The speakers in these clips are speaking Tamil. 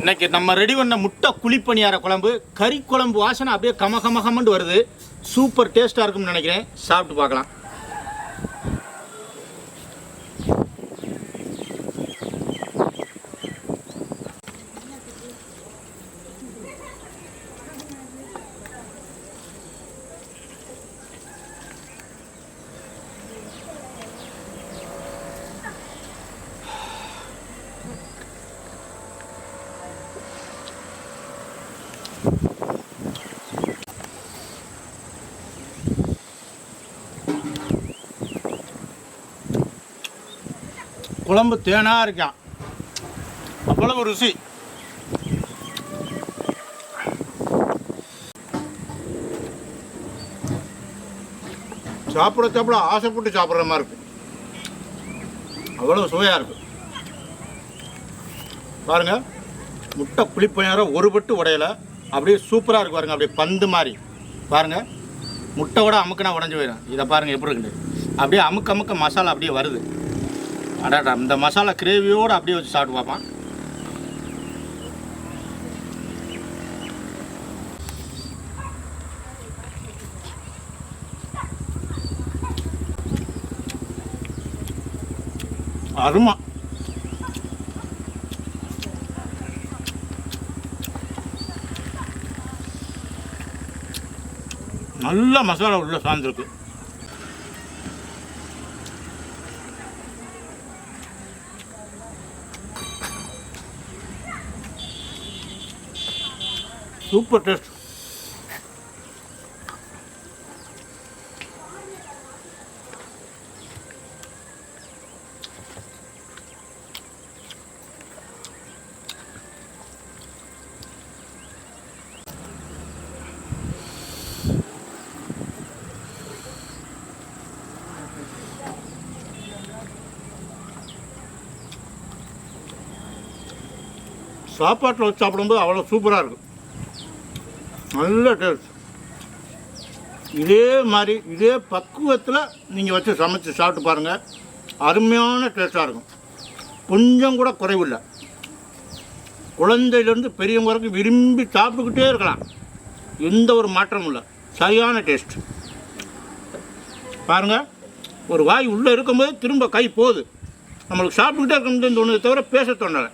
இன்னைக்கு நம்ம ரெடி பண்ண முட்டை குழிப்பணியார குழம்பு கறி குழம்பு வாசனை அப்படியே கம கம வருது. சூப்பர் டேஸ்ட்டாக இருக்கும்னு நினைக்கிறேன். சாப்பிட்டு பார்க்கலாம். குழம்பு தேனாக இருக்கான். அவ்வளவு ருசி. சாப்பிட சாப்பிட ஆசைப்பட்டு சாப்பிட்ற மாதிரி இருக்கு அவ்வளவு சுவையாக இருக்கு பாருங்க முட்டை புளிப்பணியாரம் ஒரு பட்டு உடையலை. அப்படியே சூப்பராக இருக்கும் பாருங்கள் அப்படியே பந்து மாதிரி. பாருங்கள் முட்டை கூட அமுக்குனா உடஞ்சி போயிடும் இதை பாருங்கள் எப்படி இருக்குது அப்படியே அமுக்க அமுக்க மசாலா அப்படியே வருது. அடாடா இந்த மசாலா கிரேவியோடு அப்படியே வச்சு சாப்பிட்டு பார்ப்பான் அருமா. நல்ல மசாலா உள்ள சார்ந்திருக்கு. Super taste. சாப்பாட்டில் வச்சு சாப்பிடும்போது அவ்வளோ சூப்பராக இருக்கும். நல்ல டேஸ்ட் இதே மாதிரி இதே பக்குவத்தில் நீங்கள் வச்சு சமைச்சு சாப்பிட்டு பாருங்கள் அருமையான டேஸ்ட்டாக இருக்கும். கொஞ்சம் கூட குறைவில்லை குழந்தையிலேருந்து பெரியவங்க வரைக்கும் விரும்பி சாப்பிட்டுக்கிட்டே இருக்கலாம். எந்த ஒரு மாற்றமும் இல்லை. சரியான டேஸ்ட் பாருங்கள் ஒரு வாய் உள்ளே இருக்கும்போது திரும்ப கை போகுது. நம்மளுக்கு சாப்பிட்டுக்கிட்டே இருக்கணும்னு தோணுது தவிர பேச தோணலை.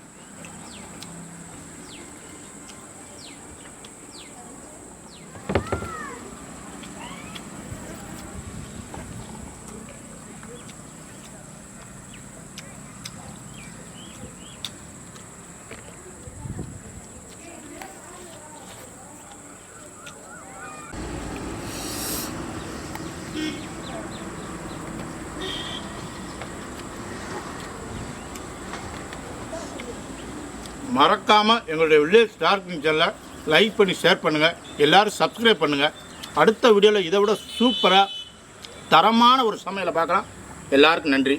மறக்காமல் எங்களுடைய வில்லேஜ் ஸ்டார்க்கிங் சேனலை லைக் பண்ணி ஷேர் பண்ணுங்கள் எல்லோரும் சப்ஸ்கிரைப் பண்ணுங்கள் அடுத்த வீடியோவில் இதை விட சூப்பராக தரமான ஒரு சமையலை பார்க்கலாம். எல்லாருக்கும் நன்றி.